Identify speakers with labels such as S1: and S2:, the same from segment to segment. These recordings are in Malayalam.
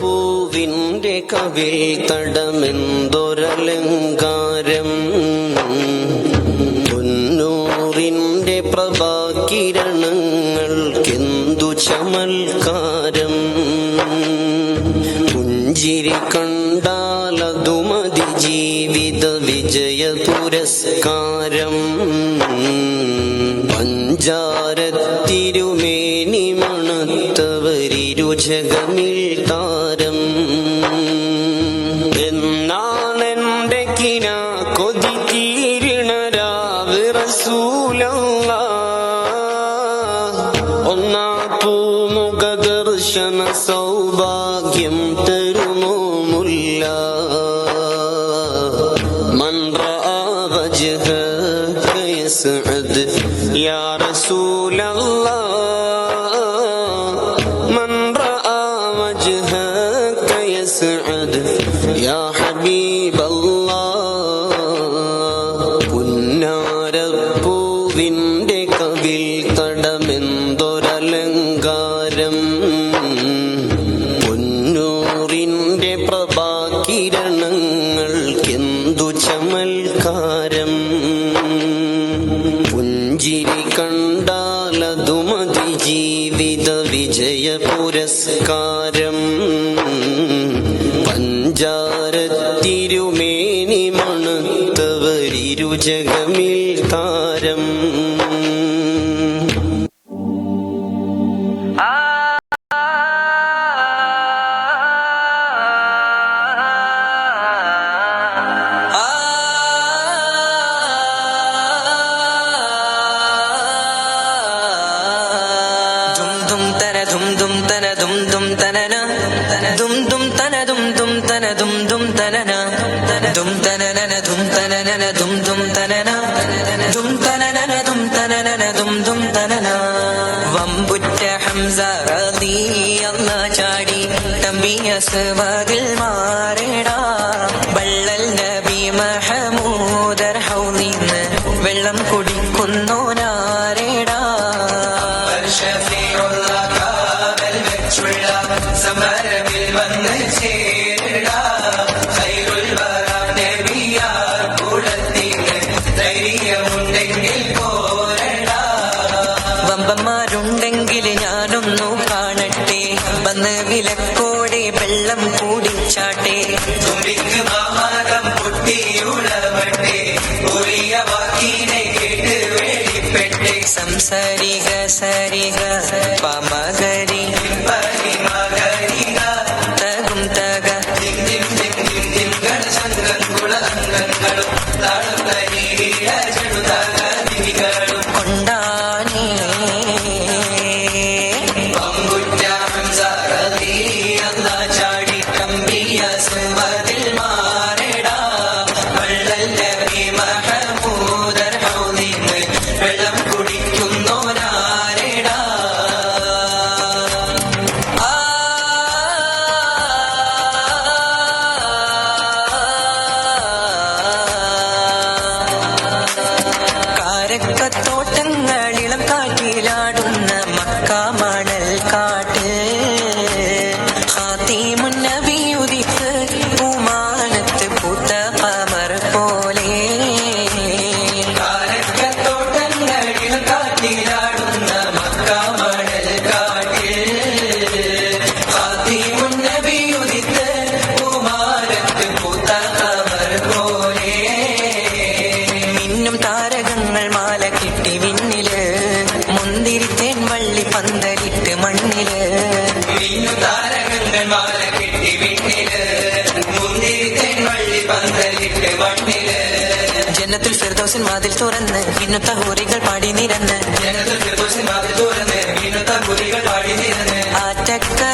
S1: പൂവിന്റെ കവി തടമെന്തൊരലങ്കാരം? പൊന്നൂറിന്റെ പ്രഭാകിരണങ്ങൾക്കെന്തു ചമൽക്കാരം? പുഞ്ചിരി കണ്ടാലതു മതി ജീവിത വിജയ പുരസ്കാരം. പഞ്ചാരത്തിരുമേനി മണത്തവരിരുചകം കൊതി തീരണരാവ് റസൂലല്ല ഒന്നാ പൂമുഖ ദർശന സൗഭാഗ്യം തരുമോ മുല്ല من رأى وجهك يسعد يا رسول الله من رأى وجهك يسعد يا കണ്ടാലതു മതി ജീവിത വിജയ പുരസ്കാരം. പഞ്ചാരത്തിരുമേനി മണത്തവരിരുചകമിൽ താരം.
S2: തന ദും ദും തനന. ദും ദും തന ദും ദും തന ദും ദും തനന. ദും തനനന ദും തനനന ദും ദും തനന. ദും തനനന ദും തനനന ദും ദും തനന. വമ്പുറ്റ ഹംസ റളിയല്ല ചാടി. തമ്പിയസ് സുവതിൽ മാറേടാ. വള്ളൽ ധൈര്യമുണ്ടെങ്കിൽ പോരടാ വമ്പന്മാരുണ്ടെങ്കിൽ ഞാനൊന്നു കാണട്ടെ. വന്ന് വിലക്കോടെ വെള്ളം കൂടിച്ചാട്ടെ തുമ്പിക്ക് മാമാകം പൊട്ടിയുളവട്ടെ ഉറിയ വാക്കിനെ കേട്ട് സംസാരിക സരിക പമകരി. പരിമകരിക കാരക്കത്തോട്ടങ്ങളിളം കാറ്റിലാടുന്ന മക്കാമണൽ കാട്ട് ഹാത്തിമുന്നബി ഉദിത്ത് പൂമാനത്ത് പൂത്ത പമർ പോലെ താരകങ്ങൾ മാല കിട്ടി വിണ്ണിൽ മുന്തിരിത്തേൻ വള്ളി പന്തലിട്ട് മണ്ണിൽ ജന്നത്തുൽ ഫിർദൗസിൻ വാതിൽ തുറന്ന് പിന്നുത്ത ഹൂറികൾ പാടി നിരന്ന്. ജന്നത്തുൽ ഫിർദൗസിൻ വാതിൽ തുറന്ന് പിന്നുത്ത ഹൂറികൾ പാടി നിരന്ന്. ആറ്റക്കനിയായ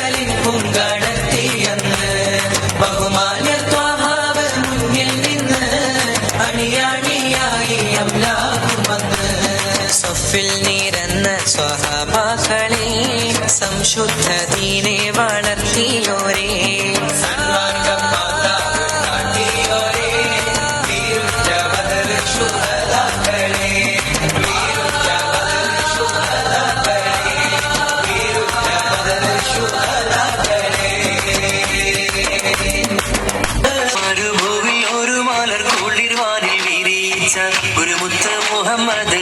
S2: ശുഹദാക്കളെ വീരുറ്റ സംശുദ്ധ ദീനെ വീരുറ്റ ബദർ ശുഹദാക്കളെ
S3: മരുഭൂവിൽ ഒരു മലർ കുളിർവാനിൽ വിരിച്ച ഒരു മുത്ത് മുഹമ്മദ്